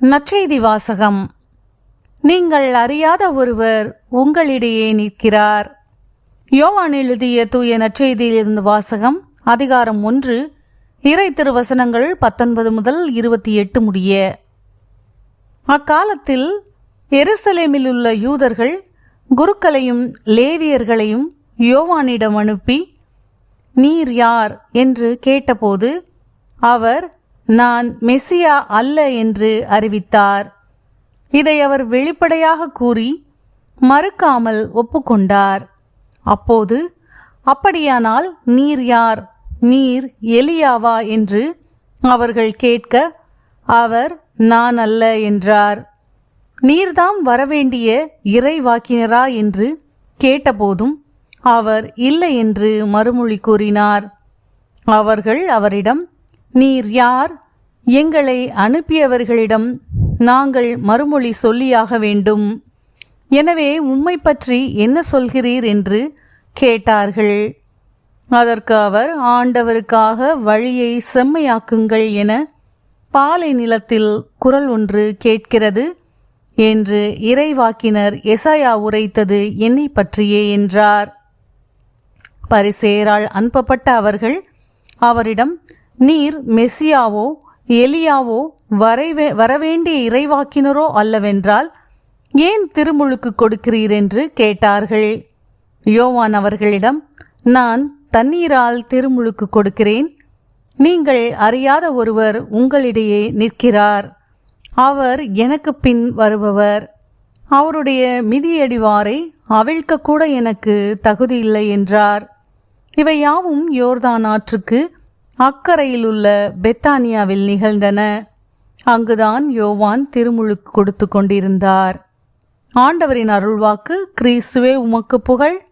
நற்செய்தி வாசகம். நீங்கள் அறியாத ஒருவர் உங்களிடையே நிற்கிறார். யோவான் எழுதிய தூய நற்செய்தியிலிருந்து வாசகம் அதிகாரம் ஒன்று இறை திருவசனங்கள் பத்தொன்பது முதல் இருபத்தி எட்டு முடிய. அக்காலத்தில் எருசலேமில் உள்ள யூதர்கள் குருக்களையும் லேவியர்களையும் யோவானிடம் அனுப்பி நீர் யார்? என்று கேட்டபோது அவர் நான் மெசியா அல்ல என்று அறிவித்தார். இதை அவர் வெளிப்படையாக கூறி மறுக்காமல் ஒப்புக்கொண்டார். அப்போது அப்படியானால் நீர் யார்? நீர் எலியாவா என்று அவர்கள் கேட்க அவர் நான் அல்ல என்றார். நீர்தாம் வரவேண்டிய இறைவாக்கினரா? என்று கேட்டபோதும் அவர் இல்லை என்று மறுமொழி கூறினார். அவர்கள் அவரிடம் நீர் யார்? எங்களை அனுப்பியவர்களிடம் நாங்கள் மறுமொழி சொல்லியாக வேண்டும். எனவே உம்மை பற்றி என்ன சொல்கிறீர் என்று கேட்டார்கள். அதற்கு அவர் ஆண்டவருக்காக வழியை செம்மையாக்குங்கள் என பாலை நிலத்தில் குரல் ஒன்று கேட்கிறது என்று இறைவாக்கினர் எசாயா உரைத்தது என்னை பற்றியே என்றார். பரிசேரால் அனுப்பப்பட்ட அவர்கள் அவரிடம் நீர் மெசியாவோ எலியாவோ வரைவே வரவேண்டிய இறைவாக்கினரோ அல்லவென்றால் ஏன் திருமுழுக்கு கொடுக்கிறீர் என்று கேட்டார்கள். யோவான் அவர்களிடம் நான் தண்ணீரால் திருமுழுக்கு கொடுக்கிறேன். நீங்கள் அறியாத ஒருவர் உங்களிடையே நிற்கிறார். அவர் எனக்கு பின் வருபவர். அவருடைய மிதியடிவாரை அவிழ்க்கக்கூட எனக்கு தகுதியில்லை என்றார். இவை யாவும் யோர்தான் ஆற்றுக்கு அக்கறையில் உள்ள பெத்தானியாவில் நிகழ்ந்தன. அங்குதான் யோவான் திருமுழுக்கு கொடுத்து கொண்டிருந்தார். ஆண்டவரின் அருள்வாக்கு கிறிஸ்துவே உமக்கு புகழ்.